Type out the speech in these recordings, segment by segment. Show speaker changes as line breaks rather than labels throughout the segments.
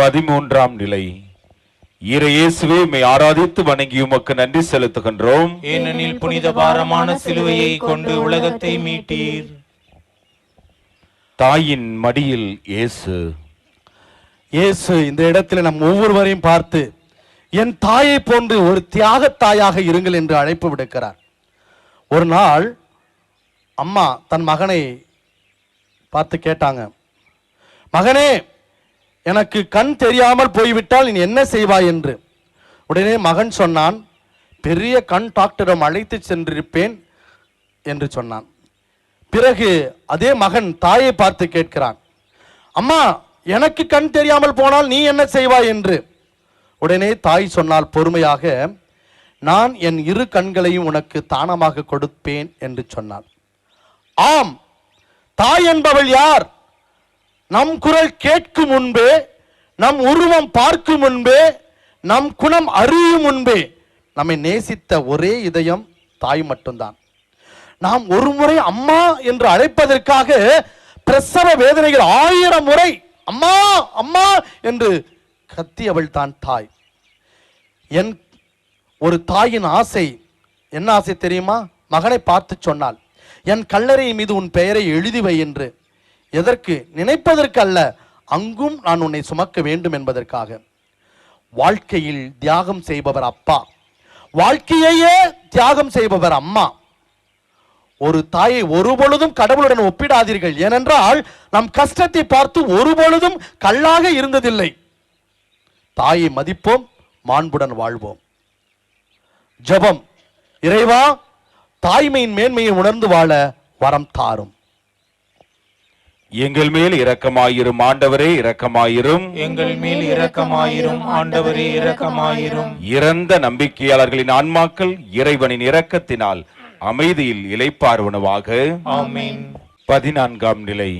பதிமூன்றாம் நிலை. இறையேசுவே மை ஆராதித்து வணங்கி உமக்கு நன்றி செலுத்துகின்றோம்.
ஏனெனில் புனித பாரமான சிலுவையை கொண்டு உலகத்தை மீட்டீர்.
தாயின் மடியில் இயேசு.
இயேசு இந்த இடத்துல நம் ஒவ்வொருவரையும் பார்த்து என் தாயை போன்று ஒரு தியாகத் தாயாக இருங்கள் என்று அழைப்பு விடுக்கிறார். ஒரு நாள் அம்மா தன் மகனை பார்த்து கேட்டாங்க மகனே எனக்கு கண் தெரியாமல் போய்விட்டால் நீ என்ன செய்வாய் என்று? உடனே மகன் சொன்னான் பெரிய கண் டாக்டரிடம் அழைத்து சென்றிருப்பேன் என்று சொன்னான். பிறகு அதே மகன் தாயை பார்த்து கேட்கிறான் அம்மா எனக்கு கண் தெரியாமல் போனால் நீ என்ன செய்வாய் என்று? உடனே தாய் சொன்னால் பொறுமையாக நான் என் இரு கண்களையும் உனக்கு தானமாக கொடுப்பேன் என்று சொன்னான் ஆம் தாய் என்பவள் யார்? நம் குரல் கேட்கும் முன்பே நம் உருவம் பார்க்கும் முன்பே நம் குணம் அறியும் முன்பே நம்மை நேசித்த ஒரே இதயம் தாய் மட்டும்தான். நாம் ஒரு முறை அம்மா என்று அழைப்பதற்காக பிரசவ வேதனைகள் ஆயிரம் முறை அம்மா அம்மா என்று கத்தியவள் தான் தாய். என் ஒரு தாயின் ஆசை என்ன ஆசை தெரியுமா? மகனை பார்த்து சொன்னாள் என் கல்லறையின் மீது உன் பெயரை எழுதி வை என்று. எதற்கு? நினைப்பதற்கு அல்ல அங்கும் நான் உன்னை சுமக்க வேண்டும் என்பதற்காக. வாழ்க்கையில் தியாகம் செய்பவர் அப்பா. வாழ்க்கையையே தியாகம் செய்பவர் அம்மா. ஒரு தாயை ஒரு பொழுதும் கடவுளுடன் ஒப்பிடாதீர்கள். ஏனென்றால் நம் கஷ்டத்தை பார்த்து ஒரு பொழுதும் கல்லாக இருந்ததில்லை. தாயை மதிப்போம் மாண்புடன் வாழ்வோம். ஜெபம். இறைவா தாய்மையின் மேன்மையை உணர்ந்து வாழ வரம் தாரும்.
எங்கள் மேல் இரக்கமாயிரும் ஆண்டவரே இரக்கமாயிரும்.
எங்கள் மேல் இரக்கமாயிரும் ஆண்டவரே இரக்கமாயிரும்.
இறந்த நம்பிக்கையாளர்களின் ஆன்மாக்கள் இறைவனின் இரக்கத்தினால் அமைதியில் இலைப்பார்வனவாக
ஆமென்.
பதினான்காம் நிலை.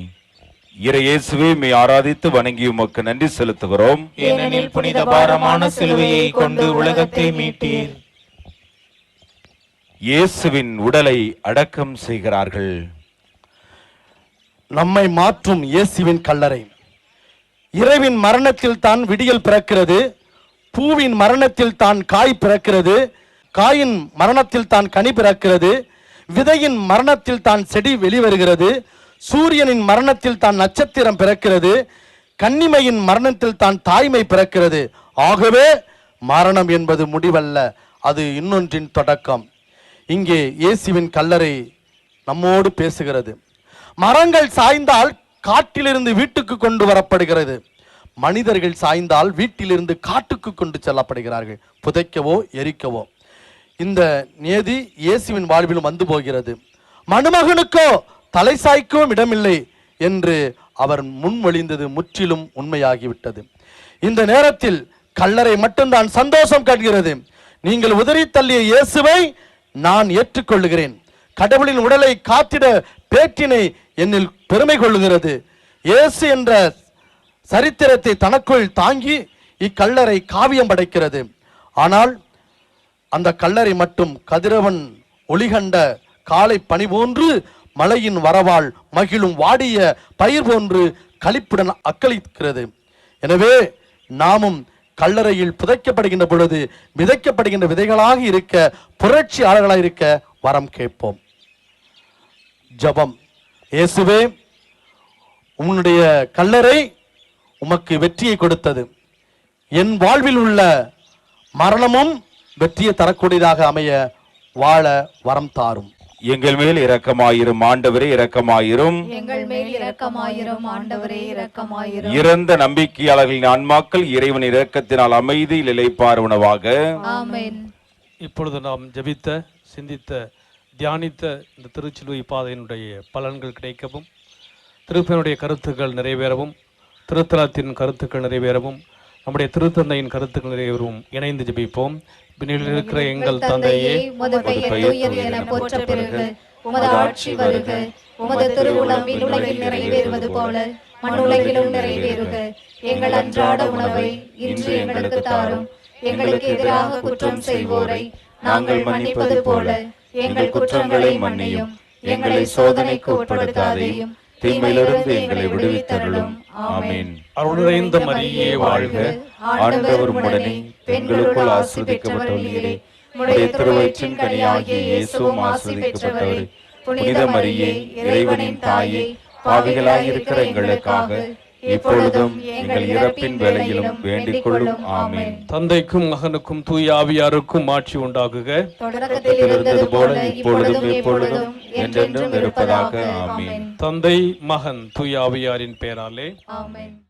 இறையேசுவே மை ஆராதித்து வணங்கி உமக்கு நன்றி செலுத்துகிறோம்.
ஏனெனில் புனித பாரமான சிலுவையை கொண்டு உலகத்தை மீட்டீர்.
இயேசுவின் உடலை அடக்கம் செய்கிறார்கள்.
நம்மை மாற்றும் இயேசுவின் கல்லறை. இறைவின் மரணத்தில் தான் விடியல் பிறக்கிறது பூவின் மரணத்தில் தான் காய் பிறக்கிறது காயின் மரணத்தில் தான் கனி பிறக்கிறது விதையின் மரணத்தில் தான் செடி வெளிவருகிறது சூரியனின் மரணத்தில் தான் நட்சத்திரம் பிறக்கிறது கன்னிமையின் மரணத்தில் தான் தாய்மை பிறக்கிறது. ஆகவே மரணம் என்பது முடிவல்ல அது இன்னொன்றின் தொடக்கம். இங்கே இயேசுவின் கல்லறை நம்மோடு பேசுகிறது. மரங்கள் சாய்ந்தால் காட்டிலிருந்து வீட்டுக்கு கொண்டு வரப்படுகிறது. மனிதர்கள் சாய்ந்தால் வீட்டிலிருந்து காட்டுக்கு கொண்டு செல்லப்படுகிறார்கள். புதைக்கவோ எரிக்கவோ. இந்த நியதி இயேசுவின் வாழ்விலும் வந்து போகிறது. மணுமகனுக்கோ தலை சாய்க்கவும் இடமில்லை என்று அவர் முன்மொழிந்தது முற்றிலும் உண்மையாகிவிட்டது. இந்த நேரத்தில் கல்லறை மட்டும்தான் சந்தோஷம் காட்டுகிறது. நீங்கள் உதறி தள்ளிய இயேசுவை நான் ஏற்றுக்கொள்ளுகிறேன். கடவுளின் உடலை காத்திட பேற்றினை என்னில் பெருமை கொள்ளுகிறது. இயேசு என்ற சரித்திரத்தை தனக்குள் தாங்கி இக்கல்லறை காவியம் படைக்கிறது. ஆனால் அந்த கல்லறை மட்டும் கதிரவன் ஒளிகண்ட காலை பனி போன்று மலையின் வரவால் மகிழும் வாடிய பயிர் போன்று கழிப்புடன் அக்களிக்கிறது. எனவே நாமும் கல்லறையில் புதைக்கப்படுகின்ற பொழுது விதைக்கப்படுகின்ற விதைகளாக இருக்க புரட்சியாளர்களாக இருக்க வரம் கேட்போம். ஜெபம். இயேசுவே உன்னுடைய கல்லறை உமக்கு வெற்றியை கொடுத்தது. என் வாழ்வில் உள்ள மரணமும் வெற்றியை தரக்கூடியதாக அமைய வாழ வரம் தாரும்.
எங்கள் மேல் இரக்கமாயிரும் ஆண்டவரே இரக்கமாயிரும்.
எங்கள் மேல் இரக்கமாயிரும் ஆண்டவரே இரக்கமாயிரும்.
இறந்த நம்பிக்கையாளர்களின் ஆன்மாக்கள் இறைவன் இரக்கத்தினால் அமைதியில் இலைப்பார்வனவாக
ஆமென்.
இப்பொழுது நாம் ஜெபித்த சிந்தித்த தியானித்த இந்த திருச்சிலுவை பாதையினுடைய பலன்கள் கிடைக்கவும் திருப்பனுடைய கருத்துக்கள் நிறைவேறவும் திருத்தலத்தின் கருத்துக்கள் நிறைவேறவும் நம்முடைய திருத்தந்தையின் கருத்துக்கள் நிறைவேறவும் இணைந்து ஜெபிப்போம். பின்னில் இருக்கிற எங்கள் தந்தையே
உமது ஆட்சி வருக திருவுளம் விண்ணுலகில் நிறைவேறுவது போல மண்ணுலகிலும் நிறைவேறுக. எங்கள் அன்றாட உணவை இன்று எங்களுக்கு தாரும். எங்களுக்கு எதிராக குற்றம் செய்வோரை நாங்கள் மன்னிப்பது போல. எங்கள் குற்றங்களை மன்னியும். எங்களை சோதனைக்கு உட்படுத்தாதேயும்.
தீமையிலிருந்து எங்களை விடுவித்தருளும். ஆமென்.
மரியே வாழ்க.
ஆண்டவர் உடனே பெண்களுக்குள் ஆசி பெற்றவர் நீரே உடைய திருவயிற்றின் கனியாகிய இயேசுவும் ஆசி பெற்றவரே புனித மரியே இறைவனின் தாயே பாவிகளாயிருக்கிற எங்களுக்காக இப்பொழுதும் எங்கள் இறப்பின் வேளையிலும் வேண்டிக் கொள்ளும் ஆமென்.
தந்தைக்கும் மகனுக்கும் தூய ஆவியாருக்கும் ஆட்சி உண்டாகுக.
தொடக்கத்தில் இருந்தது போல இப்பொழுதும் எப்பொழுதும் என்றென்றும் இருப்பதாக ஆமென்.
தந்தை மகன் தூய ஆவியாரின் பெயராலே
ஆமென்.